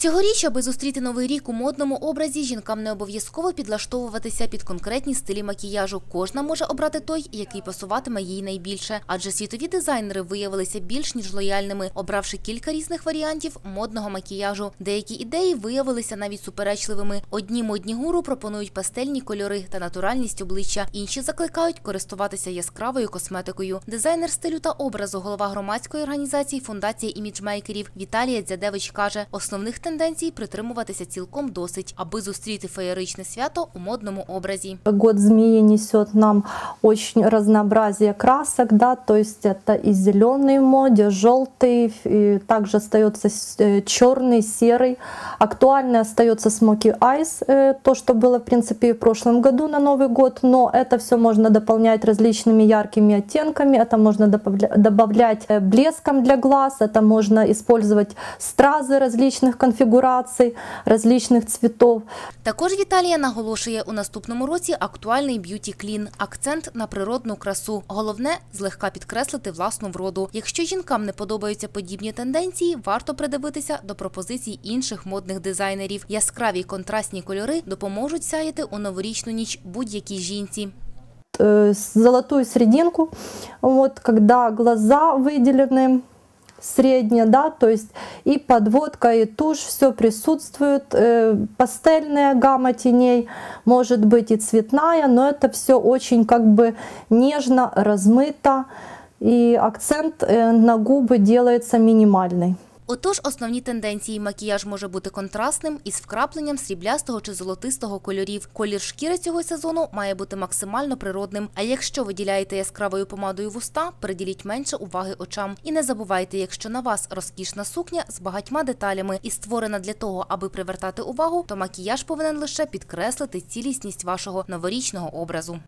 Цьогоріч, аби зустріти новий рік у модному образі, жінкам не обов'язково підлаштовуватися під конкретні стилі макіяжу. Кожна може обрати той, який пасуватиме їй найбільше. Адже світові дизайнери виявилися більш ніж лояльними, обравши кілька різних варіантів модного макіяжу. Деякі ідеї виявилися навіть суперечливими. Одні модні гуру пропонують пастельні кольори та натуральність обличчя, інші закликають користуватися яскравою косметикою. Дизайнер стилю та образу, голова громадської організації Фундація іміджмейкерів Віталія Дзядевич каже, основних тенденцій притримуватися цілком досить, аби зустріти феєричне свято у модному образі. Год змеи несет нам очень разнообразие красок, да, то есть это и зеленый в моде, желтый, и также остается черный, серый. Актуально остается Smoky Eyes, э, то, что было, в принципе, и в прошлом году на Новый год, но это все можно дополнять различными яркими оттенками, это можно добавля- добавлять э, блеском для глаз, это можно использовать стразы различных конфигураций, различных цветов. Також Віталія наголошує, у наступному році актуальний б'юті клін, акцент на природну красу. Головне злегка підкреслити власну вроду. Якщо жінкам не подобаються подібні тенденції, варто придивитися до пропозицій інших модних дизайнерів. Яскраві контрастні кольори допоможуть сяяти у новорічну ніч будь-якій жінці. э, с- золотую серединку, вот, когда глаза выделены Средние, да, то есть и подводка, и тушь, все присутствует, э, пастельная гамма теней, может быть и цветная, но это все очень как бы нежно размыто, и акцент э, на губы делается минимальный. Отож, основні тенденції макіяж може бути контрастним із вкрапленням сріблястого чи золотистого кольорів. Колір шкіри цього сезону має бути максимально природним. А якщо виділяєте яскравою помадою вуста, приділіть менше уваги очам. І не забувайте, якщо на вас розкішна сукня з багатьма деталями і створена для того, аби привертати увагу, то макіяж повинен лише підкреслити цілісність вашого новорічного образу.